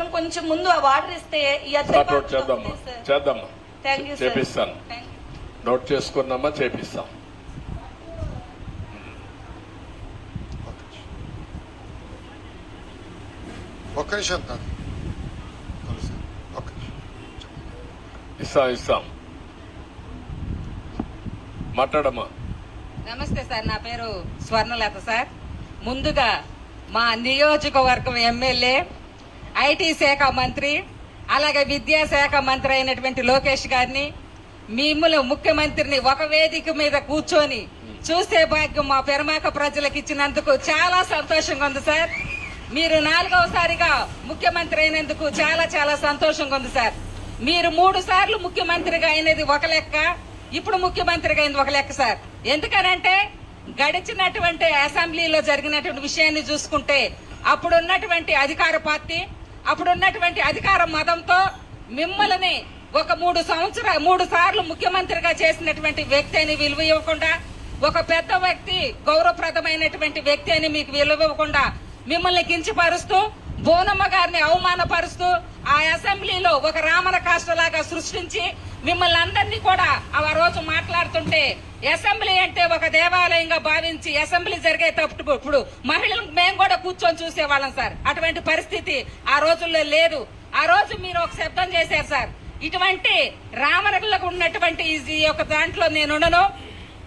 మాత్రం కొంచెం ముందు ఆ వాటర్ ఇస్తే చేద్దామా. చేద్దామా చేపిస్తాను. నోట్ చేసుకున్నామా? చేపిస్తాం. ఒక్క నిమిషం. ఇస్తాం ఇస్తాం. మాట్లాడమ్మా. నమస్తే సార్ నా పేరు స్వర్ణలత సార్. ముందుగా మా నియోజకవర్గం ఎమ్మెల్యే ఐటీ శాఖ మంత్రి అలాగే విద్యాశాఖ మంత్రి అయినటువంటి లోకేష్ గారిని మిమ్మల్ని ముఖ్యమంత్రిని ఒక వేదిక మీద కూర్చొని చూసే భాగ్యం మా పెరమాక ప్రజలకు ఇచ్చినందుకు చాలా సంతోషంగా ఉంది సార్. మీరు నాలుగవసారిగా ముఖ్యమంత్రి అయినందుకు చాలా చాలా సంతోషంగా ఉంది సార్. మీరు మూడు సార్లు ముఖ్యమంత్రిగా అయినది ఒక లెక్క ఇప్పుడు ముఖ్యమంత్రిగా అయింది ఒక లెక్క సార్. ఎందుకనంటే గడిచినటువంటి అసెంబ్లీలో జరిగినటువంటి విషయాన్ని చూసుకుంటే అప్పుడున్నటువంటి అధికార పార్టీ అప్పుడున్నటువంటి అధికార మతంతో మిమ్మల్ని ఒక మూడు సంవత్సర మూడు సార్లు ముఖ్యమంత్రిగా చేసినటువంటి వ్యక్తి అని విలువ ఇవ్వకుండా ఒక పెద్ద వ్యక్తి గౌరవప్రదమైనటువంటి వ్యక్తి అని మీకు విలువ ఇవ్వకుండా మిమ్మల్ని కించపరుస్తూ బోనమ్మ గారిని అవమానపరుస్తూ ఆ అసెంబ్లీలో ఒక రామన కాష్టలాగా సృష్టించి మిమ్మల్ని అందరినీ కూడా ఆ రోజు మాట్లాడుతుంటే అసెంబ్లీ అంటే ఒక దేవాలయంగా భావించి అసెంబ్లీ జరిగేటప్పుడు ఇప్పుడు మహిళలు మేము కూడా కూర్చొని చూసేవాళ్ళం సార్. అటువంటి పరిస్థితి ఆ రోజుల్లో లేదు. ఆ రోజు మీరు ఒక శబ్దం చేశారు సార్. ఇటువంటి రామనగులకు ఉన్నటువంటి ఈ యొక్క దాంట్లో నేను ఉండను.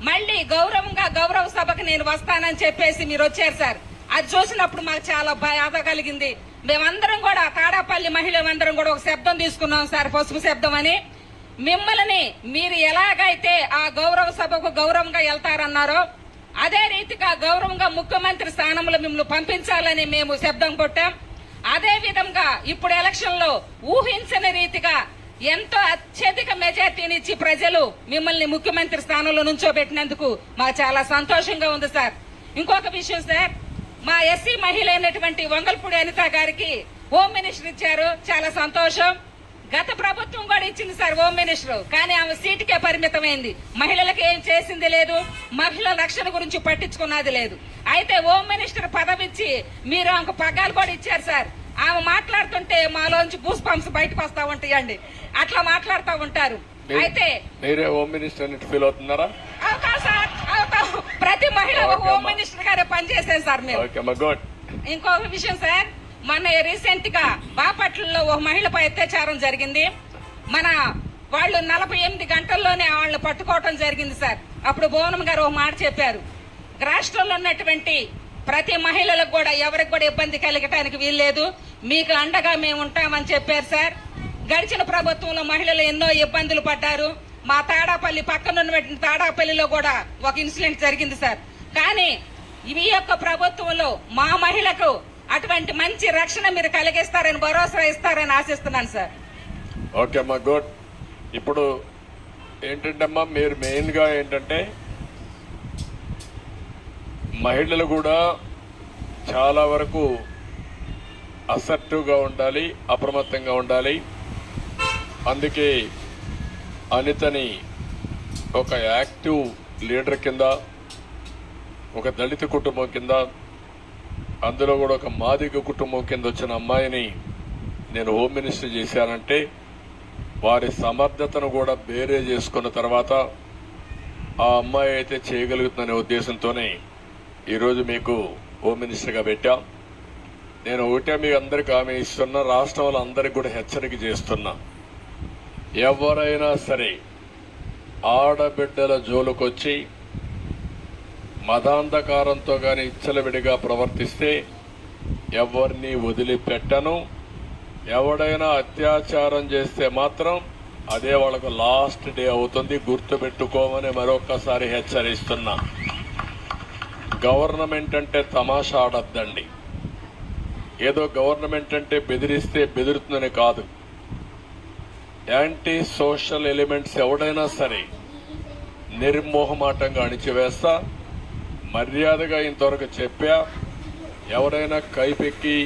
మళ్ళీ గౌరవంగా గౌరవ సభకు నేను వస్తానని చెప్పేసి మీరు వచ్చారు సార్. అది చూసినప్పుడు మాకు చాలా బాధ కలిగింది. మేమందరం కూడా తాడాపల్లి మహిళలందరం కూడా ఒక శబ్దం తీసుకున్నాం సార్ పసుపు శబ్దం అని. మిమ్మల్ని మీరు ఎలాగైతే ఆ గౌరవ సభకు గౌరవంగా వెళ్తారన్నారో అదే రీతిగా గౌరవంగా ముఖ్యమంత్రి స్థానంలో మిమ్మల్ని పంపించాలని మేము శబ్దం కొట్టాం. అదే విధంగా ఇప్పుడు ఎలక్షన్లో ఊహించని రీతిగా ఎంతో అత్యధిక మెజార్టీనిచ్చి ప్రజలు మిమ్మల్ని ముఖ్యమంత్రి స్థానంలో నుంచోబెట్టినందుకు మా చాలా సంతోషంగా ఉంది సార్. ఇంకొక విషయం సార్ మా ఎస్సీ మహిళ అయినటువంటి వంగల్పూడి అనిత గారికి హోమ్ మినిస్టర్ ఇచ్చారు. చాలా సంతోషం. గత ప్రభుత్వం కూడా ఇచ్చింది సార్ హోమ్ మినిస్టర్. కానీ ఆమె సీటుకే పరిమితమైంది. మహిళలకు ఏం చేసింది లేదు. మహిళల రక్షణ గురించి పట్టించుకున్నది లేదు. అయితే హోమ్ మినిస్టర్ పదవి ఇచ్చి మీరు ఆమెకు పగ్గాలు కూడా ఇచ్చారు సార్. ఆమె మాట్లాడుతుంటే మాలోంచి గూస్ పంప్స్ బయటకు వస్తా ఉంటాయండి. అట్లా మాట్లాడుతూ ఉంటారు. అయితే మీరే హోమ్ మినిస్టర్ ఫీల్ అవుతున్నారా? అవుతాం సార్. అవుతాం. ప్రతి మహిళ హోమ్. మినిస్టర్ గారే పనిచేసాను సార్ మేము. ఇంకొక విషయం సార్. మన రీసెంట్గా బాపట్లలో ఒక మహిళపై అత్యాచారం జరిగింది. మన వాళ్ళు నలభై ఎనిమిది గంటల్లోనే వాళ్ళని పట్టుకోవటం జరిగింది సార్. అప్పుడు భువనం గారు ఒక మాట చెప్పారు. రాష్ట్రంలో ఉన్నటువంటి ప్రతి మహిళలకు కూడా ఎవరికి కూడా ఇబ్బంది కలగటానికి వీల్లేదు. మీకు అండగా మేము ఉంటామని చెప్పారు సార్. గడిచిన ప్రభుత్వంలో మహిళలు ఎన్నో ఇబ్బందులు పడ్డారు. మా తాడాపల్లి పక్కన ఉన్నటువంటి తాడాపల్లిలో కూడా ఒక ఇన్సిడెంట్ జరిగింది సార్. కానీ ఈ యొక్క ప్రభుత్వంలో మా మహిళకు అటువంటి మంచి రక్షణ మీరు కలిగిస్తారని భరోసా ఇస్తారని ఆశిస్తున్నాను సార్. ఓకే అమ్మా గుడ్. ఇప్పుడు ఏంటంటే అమ్మా మీరు మెయిన్గా ఏంటంటే మహిళలు కూడా చాలా వరకు అసర్టివ్గా ఉండాలి అప్రమత్తంగా ఉండాలి. అందుకే అనితని ఒక యాక్టివ్ లీడర్ కింద ఒక దళిత కుటుంబం కింద అందులో కూడా ఒక మాదిగ కుటుంబం కింద వచ్చిన అమ్మాయిని నేను హోమ్ మినిస్టర్ చేశానంటే వారి సమర్థతను కూడా బేరే చేసుకున్న తర్వాత ఆ అమ్మాయి అయితే చేయగలుగుతుందనే ఉద్దేశంతోనే ఈరోజు మీకు హోమ్ మినిస్టర్గా పెట్టాం. నేను ఒకటే మీ అందరికి ఆమె ఇస్తున్న రాష్ట్రంలో అందరికి కూడా హెచ్చరిక చేస్తున్నా. ఎవరైనా సరే ఆడబిడ్డల జోలుకొచ్చి మదాంధకారంతో కానీ ఇచ్చలవిడిగా ప్రవర్తిస్తే ఎవరిని వదిలిపెట్టను. ఎవడైనా అత్యాచారం చేస్తే మాత్రం అదే వాళ్ళకు లాస్ట్ డే అవుతుంది. గుర్తుపెట్టుకోమని మరొకసారి హెచ్చరిస్తున్నా. గవర్నమెంట్ అంటే తమాషా ఆడద్దండి. ఏదో గవర్నమెంట్ అంటే బెదిరిస్తే బెదిరుతుందని కాదు. యాంటీ సోషల్ ఎలిమెంట్స్ ఎవడైనా సరే నిర్మోహమాటంగా అణిచివేస్తా. మర్యాదగా ఇంతవరకు చెప్పా ఎవరైనా కైపెక్కి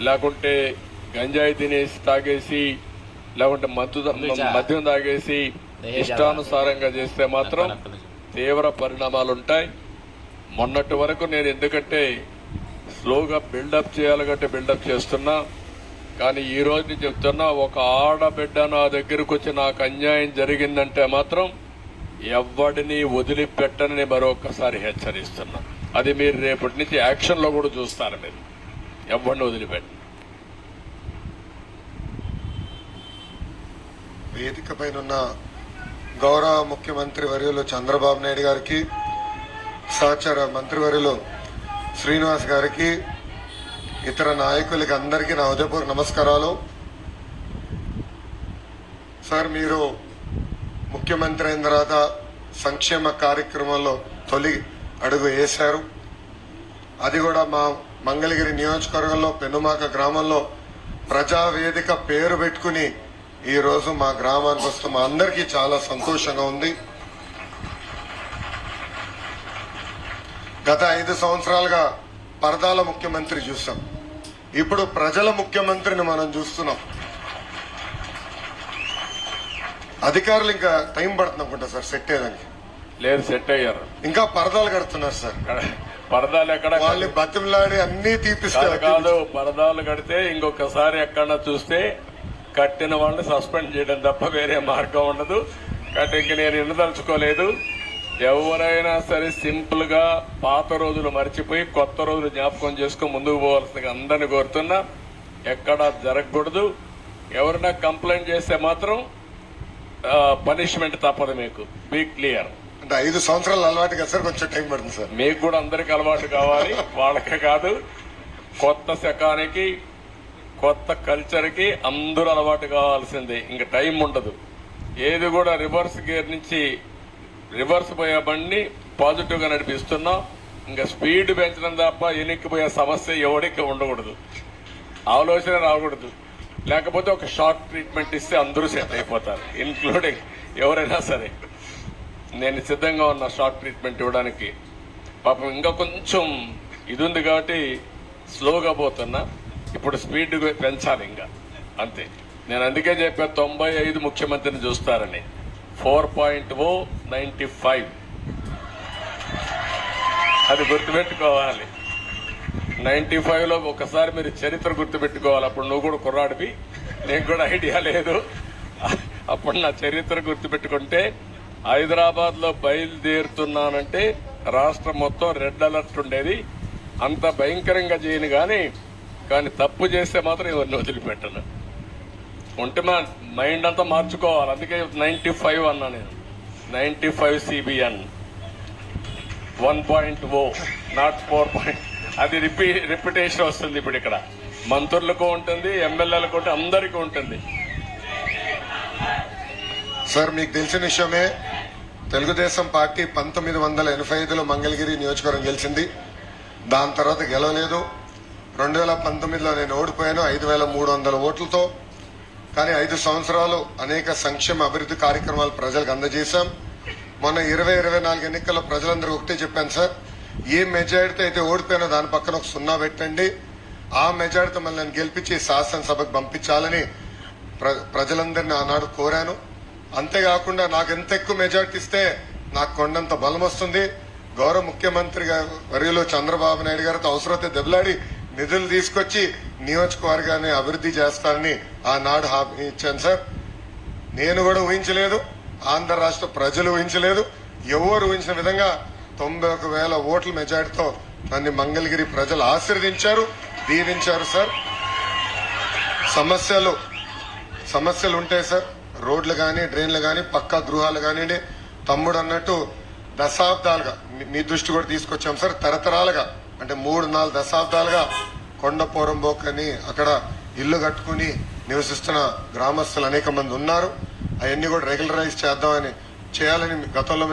లేకుంటే గంజాయి తినేసి తాగేసి లేకుంటే మత్తు మద్యం తాగేసి ఇష్టానుసారంగా చేస్తే మాత్రం తీవ్ర పరిణామాలు ఉంటాయి మొన్నటి వరకు నేను ఎందుకంటే స్లోగా బిల్డప్ చేయాలి కంటే బిల్డప్ చేస్తున్నా. కానీ ఈ రోజు నేను చెప్తున్నా ఒక ఆడబిడ్డ నా దగ్గరకు వచ్చి నాకు అన్యాయం జరిగిందంటే మాత్రం ఎవడిని వదిలిపెట్టనని మరొకసారి హెచ్చరిస్తున్నా. అది మీరు రేపటి నుంచి యాక్షన్లో కూడా చూస్తారు మీరు. ఎవరిని వదిలిపెట్ట. వేదిక పైన ఉన్న గౌరవ ముఖ్యమంత్రి వర్యులు చంద్రబాబు నాయుడు గారికి సహచర మంత్రివర్యులు శ్రీనివాస్ గారికి ఇతర నాయకులకి అందరికీ నా ఉదయపూర్ నమస్కారాలు. సార్ మీరు ముఖ్యమంత్రి అయిన తర్వాత సంక్షేమ కార్యక్రమంలో తొలి అడుగు వేశారు. అది కూడా మా మంగళగిరి నియోజకవర్గంలో పెనుమాక గ్రామంలో ప్రజావేదిక పేరు పెట్టుకుని ఈరోజు మా గ్రామానికి వస్తున్న మా అందరికీ చాలా సంతోషంగా ఉంది. గత ఐదు సంవత్సరాలుగా పరదాల ముఖ్యమంత్రి చూసాం. ఇప్పుడు ప్రజల ముఖ్యమంత్రిని మనం చూస్తున్నాం. అధికారులు ఇంకా టైం పడుతుంది అనుకుంటా సార్ సెట్ అయ్యేదానికి. లేదు సెట్ అయ్యారు. ఇంకా పరదాలు కడుతున్నారు సార్. పరదాలు ఎక్కడ వాళ్ళని బతిమలాడి అన్ని తీపిస్తారు. కాదు పరదాలు కడితే ఇంకొకసారి ఎక్కడన్నా చూస్తే కట్టిన వాళ్ళని సస్పెండ్ చేయడం తప్ప వేరే మార్గం ఉండదు. కాబట్టి ఇంక నేను ఎన్నదలుచుకోలేదు ఎవరైనా సరే సింపుల్గా పాత రోజులు మర్చిపోయి కొత్త రోజులు జ్ఞాపకం చేసుకుని ముందుకు పోవాల్సిందిగా అందరిని కోరుతున్నా. ఎక్కడా జరగకూడదు. ఎవరైనా కంప్లైంట్ చేస్తే మాత్రం పనిష్మెంట్ తప్పదు మీకు. బీ క్లియర్ అంటే ఐదు సంవత్సరాలు అలవాటు కదా సార్ కొంచెం టైం పడుతుంది సార్. మీకు కూడా అందరికి అలవాటు కావాలి వాళ్ళకే కాదు. కొత్త శకానికి కొత్త కల్చర్కి అందరూ అలవాటు కావాల్సిందే. ఇంకా టైం ఉండదు. ఏది కూడా రివర్స్ గేర్ నుంచి రివర్స్ పోయే బండిని పాజిటివ్గా నడిపిస్తున్నాం. ఇంకా స్పీడ్ పెంచడం తప్ప ఎనిక్కిపోయే సమస్య ఎవరికి ఉండకూడదు. ఆలోచన రాకూడదు. లేకపోతే ఒక షార్ట్ ట్రీట్మెంట్ ఇస్తే అందరూ సెట్ అయిపోతారు ఇన్క్లూడింగ్ ఎవరైనా సరే. నేను సిద్ధంగా ఉన్న షార్ట్ ట్రీట్మెంట్ ఇవ్వడానికి. పాపం ఇంకా కొంచెం ఇది ఉంది కాబట్టి స్లోగా పోతున్నా. ఇప్పుడు స్పీడ్ పెంచాలి ఇంకా. అంతే. నేను అందుకే చెప్పా తొంభై ఐదు ముఖ్యమంత్రిని చూస్తారని. Four point O ninety five. అది గుర్తుపెట్టుకోవాలి. నైన్టీ ఫైవ్లో ఒకసారి మీరు చరిత్ర గుర్తుపెట్టుకోవాలి. అప్పుడు నువ్వు కూడా కుర్రాడివి. నీకు కూడా ఐడియా లేదు. అప్పుడు నా చరిత్ర గుర్తుపెట్టుకుంటే హైదరాబాద్లో బయలుదేరుతున్నానంటే రాష్ట్రం మొత్తం రెడ్ అలర్ట్ ఉండేది. అంత భయంకరంగా చేయను కానీ కానీ తప్పు చేస్తే మాత్రం ఎవరిని వదిలిపెట్టను. ఉంటే మా మైండ్ అంతా మార్చుకోవాలి. అందుకే నైంటీ ఫైవ్ అన్నా నేను. Ninety five CBN one point O not four point అది రిపీ రిపిటేషన్ వస్తుంది ఇప్పుడు ఇక్కడ. మంత్రులకు ఉంటుంది ఎమ్మెల్యేలకు ఉంటుంది అందరికీ ఉంటుంది. సార్ మీకు తెలిసిన విషయమే తెలుగుదేశం పార్టీ పంతొమ్మిది వందల ఎనభై ఐదులో మంగళగిరి నియోజకవర్గం గెలిచింది. దాని తర్వాత గెలవలేదు. రెండు వేల పంతొమ్మిదిలో నేను ఓడిపోయాను ఐదు వేల మూడు వందల ఓట్లతో. కానీ ఐదు సంవత్సరాలు అనేక సంక్షేమ అభివృద్ధి కార్యక్రమాలు ప్రజలకు అందజేశాం. మొన్న ఇరవై ఇరవై నాలుగు ఎన్నికల్లో ప్రజలందరూ ఒకటే చెప్పాను సార్. ఏ మెజారిటీ అయితే ఓడిపోయినా దాని పక్కన ఒక సున్నా పెట్టండి. ఆ మెజారిటీ మళ్ళీ గెలిపించి శాసనసభకు పంపించాలని ప్ర- ప్రజలందరినీ ఆనాడు కోరాను. అంతేకాకుండా నాకు ఎంత ఎక్కువ మెజార్టీ ఇస్తే నాకు కొండంత బలం వస్తుంది. గౌరవ ముఖ్యమంత్రి గారు వర్యులు చంద్రబాబు నాయుడు గారితో అవసరమైతే దెబ్బలాడి నిధులు తీసుకొచ్చి నియోజకవర్గాన్ని అభివృద్ధి చేస్తానని ఆనాడు హామీ ఇచ్చాను సార్. నేను కూడా ఊహించలేదు. ఆంధ్ర రాష్ట్ర ప్రజలు ఊహించలేదు. ఎవరు ఊహించిన విధంగా తొంభై ఒక వేల ఓట్ల మెజార్టీతో నన్ను మంగళగిరి ప్రజలు ఆశీర్వదించారు దీవించారు సార్. సమస్యలు సమస్యలు ఉంటాయి సార్ రోడ్లు కానీ డ్రైన్లు కానీ పక్కా గృహాలు కానివ్వండి తమ్ముడు అన్నట్టు దశాబ్దాలుగా మీ- మీ దృష్టి కూడా తీసుకొచ్చాం సార్ తరతరాలుగా. అంటే మూడు నాలుగు దశాబ్దాలుగా కొండపోరం పోరంబోక్ అక్కడ ఇల్లు కట్టుకుని నివసిస్తున్న గ్రామస్తులు అనేక మంది ఉన్నారు. అవన్నీ కూడా రెగ్యులరైజ్ చేద్దామని చేయాలని గతంలో